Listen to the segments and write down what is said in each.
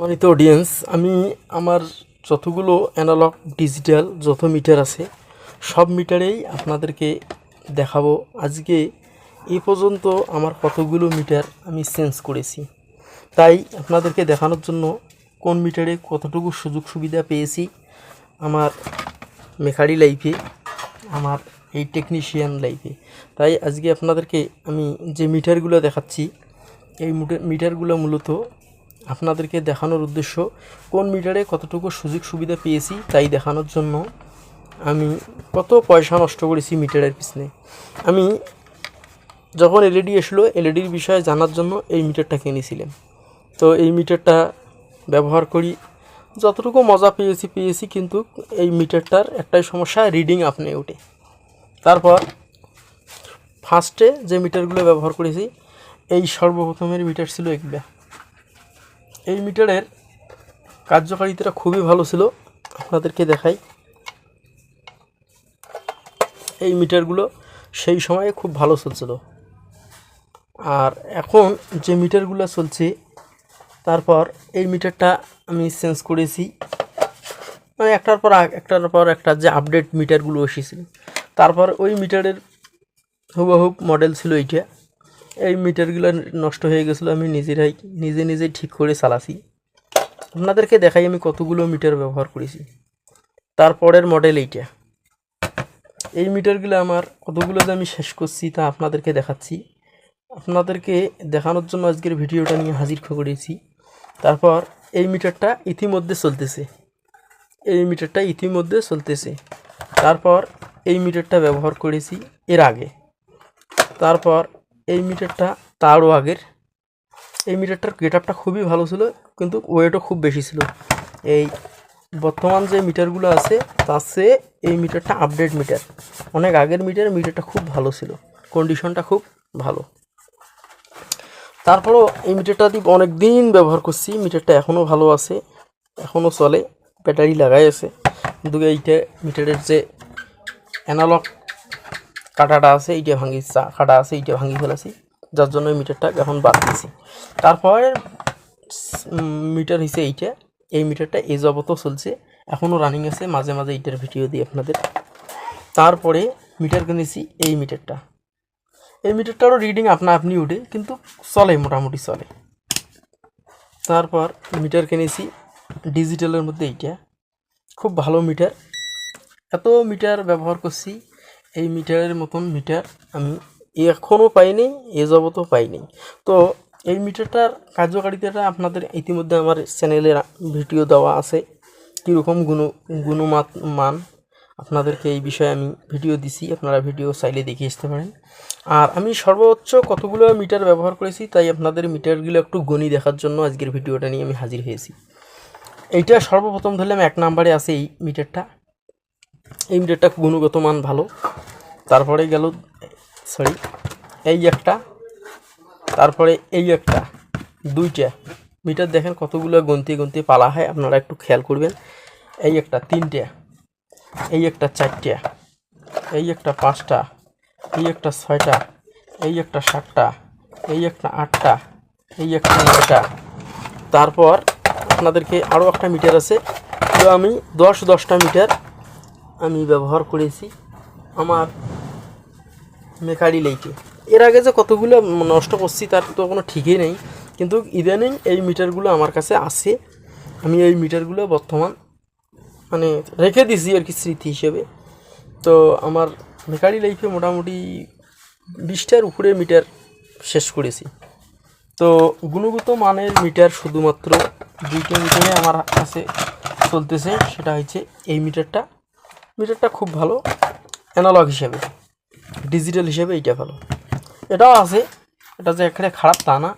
মানিত audience আমি আমার যতগুলো অ্যানালগ ডিজিটাল যত মিটার আছে, সব মিটারেই আপনাদেরকে দেখাবো। আজকে এই পর্যন্ত আমার কতগুলো মিটার আমি চেঞ্জ করেছি। তাই আপনাদেরকে দেখানোর জন্য কোন মিটারে কতটুকু সুযোগ সুবিধা পেয়েছি আমার মেকারি লাইফে আমার এই টেকনিশিয়ান লাইফে তাই আজকে আপনাদেরকে আমি যে মিটারগুলো দেখাচ্ছি, এই মিটার মিটারগুলো মূলত আপনাদেরকে দেখানোর উদ্দেশ্য, কোন মিটারে কতটুকু সুযোগ সুবিধা পেয়েছি তাই দেখানোর জন্য আমি কত পয়সা নষ্ট করেছি মিটারের পিছনে। আমি যখন এলইডি এসলো, এলইডির বিষয়ে জানার জন্য এই মিটারটা কিনেছিলাম তো এই মিটারটা ব্যবহার করি। যতটুকু মজা পেয়েছি পেয়েছি, কিন্তু এই মিটারটার একটাই সমস্যা, রিডিং আপনি ওঠে। তারপর ফার্স্টে যে মিটারগুলো ব্যবহার করেছি, এই সর্বপ্রথমের মিটার ছিল এগুলা এই মিটারের কার্যকারিতাটা খুবই ভালো ছিল। আপনাদেরকে দেখাই। এই মিটারগুলো সেই সময়ে খুব ভালো চলছিল। আর এখন যে মিটারগুলো চলছে, তারপর এই মিটারটা আমি চেঞ্জ করেছি। মানে একটার পর একটার পর একটা যে আপডেট মিটারগুলো এসেছিল তারপর ওই মিটারের হুবহুব মডেল ছিল এইটা। এই মিটারগুলো নষ্ট হয়ে গেছিল, আমি নিজেরাই, নিজে নিজে ঠিক করে চালাছি। আপনাদেরকে দেখাই আমি কতগুলো মিটার ব্যবহার করেছি। তারপরের মডেল এইটা। এই মিটারগুলো আমার কতগুলো যে আমি শেষ করছি তা আপনাদেরকে দেখাচ্ছি। আপনাদেরকে দেখানোর জন্য আজকের ভিডিওটা নিয়ে হাজির করেছি। তারপর এই মিটারটা ইতিমধ্যে চলতেছে। এই মিটারটা ইতিমধ্যে চলতেছে। তারপর এই মিটারটা ব্যবহার করেছি এর আগে। তারপর এই মিটারটা তারও আগের। এই মিটারটার গেট আপটা খুবই ভালো ছিল, কিন্তু ওয়েটও খুব বেশি ছিল। এই বর্তমান যে মিটারগুলো আছে, তার চেয়ে এই মিটারটা আপডেট মিটার। অনেক আগের মিটার মিটারটা খুব ভালো ছিল কন্ডিশনটা খুব ভালো। তারপরও এই মিটারটা দিয়ে অনেক দিন ব্যবহার করছি, মিটারটা এখনও ভালো আছে, এখনও চলে, ব্যাটারি লাগাই আছে। কিন্তু এইটা মিটারের যে অ্যানালগ কাটাটা আছে এইটা ভাঙি কাটা আছে এইটা ভাঙি ফেলেছি। যার জন্য মিটারটা এখন বাদ দিয়েছি তারপরে মিটার হিসেবে এইটা। এই মিটারটা এই জবতও চলছে। এখনও রানিং আছে। মাঝে মাঝে এইটার ভিডিও দিই আপনাদের। তারপরে মিটার কিনেছি এই মিটারটা। এই মিটারটারও রিডিং আপনা আপনি উঠে, কিন্তু চলে, মোটামুটি চলে। তারপর মিটার কিনেছি ডিজিটালের মধ্যে এইটা। খুব ভালো মিটার। এত মিটার ব্যবহার করছি এই মিটারের মতন মিটার আমি এখনও পাইনি, এ যাবতও পাইনি। তো এই মিটারটার কার্যকারিতাটা আপনাদের ইতিমধ্যে আমার চ্যানেলে ভিডিও দেওয়া আছে। কীরকম গুণ গুণমাত মান আপনাদেরকে এই বিষয়ে আমি ভিডিও দিছি, আপনারা ভিডিও চাইলে দেখে আসতে পারেন। আর আমি সর্বোচ্চ কতগুলো মিটার ব্যবহার করেছি, তাই আপনাদের মিটারগুলো একটু গণি দেখার জন্য আজকের ভিডিওটা নিয়ে আমি হাজির হয়েছি। এইটা সর্বপ্রথম ধরলাম এক নাম্বারে আছে এই মিটারটা। এই মিটারটা গুণগত মান ভালো। তারপরে গেল সরি এই একটা, তারপরে এই একটা, দুইটা। মিটার দেখেন কতগুলো গন্তি গন্তি পালা হয়, আপনারা একটু খেয়াল করবেন। এই একটা তিনটে, এই একটা চারটে, এই একটা পাঁচটা, এই একটা ছয়টা, এই একটা সাতটা, এই একটা আটটা, এই একটা নয়টা। তারপর আপনাদেরকে আরও একটা মিটার আছে, তো আমি দশ দশটা মিটার আমি ব্যবহার করেছি। আমার মেকারি লাইটে। এর আগে যে কতগুলো নষ্ট করছি, তার তো কোনো ঠিকই নেই। কিন্তু ইদানিং এই মিটারগুলো আমার কাছে আছে। আমি এই মিটারগুলো বর্তমান মানে রেখে দিছি আর কি স্মৃতি হিসেবে। তো আমার মেকারি লাইফে মোটামুটি বিশটার উপরে মিটার শেষ করেছি। তো গুণগত মানের মিটার শুধুমাত্র দুইটা মিটারে আমার কাছে চলতেছে, সেটা হচ্ছে এই মিটারটা। মিটারটা খুব ভালো অ্যানালগ হিসেবে। ডিজিটাল হিসেবে এইটা ভালো। এটাও আছে, এটা যে এখানে খারাপ তা না।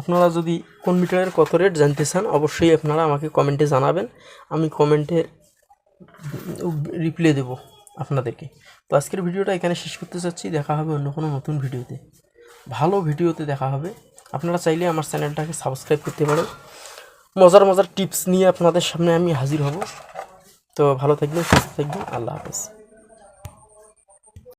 আপনারা যদি কোন মিটারের কত রেট জানতে চান, অবশ্যই আপনারা আমাকে কমেন্টে জানাবেন। আমি কমেন্টের রিপ্লাই দেবো আপনাদেরকে। তো আজকের ভিডিওটা এখানে শেষ করতে চাচ্ছি। দেখা হবে অন্য কোনো নতুন ভিডিওতে। ভালো ভিডিওতে দেখা হবে। আপনারা চাইলে আমার চ্যানেলটাকে সাবস্ক্রাইব করতে পারেন। মজার মজার টিপস নিয়ে আপনাদের সামনে আমি হাজির হব। তো ভালো থাকবেন, সুস্থ থাকবেন। আল্লাহ হাফেজ।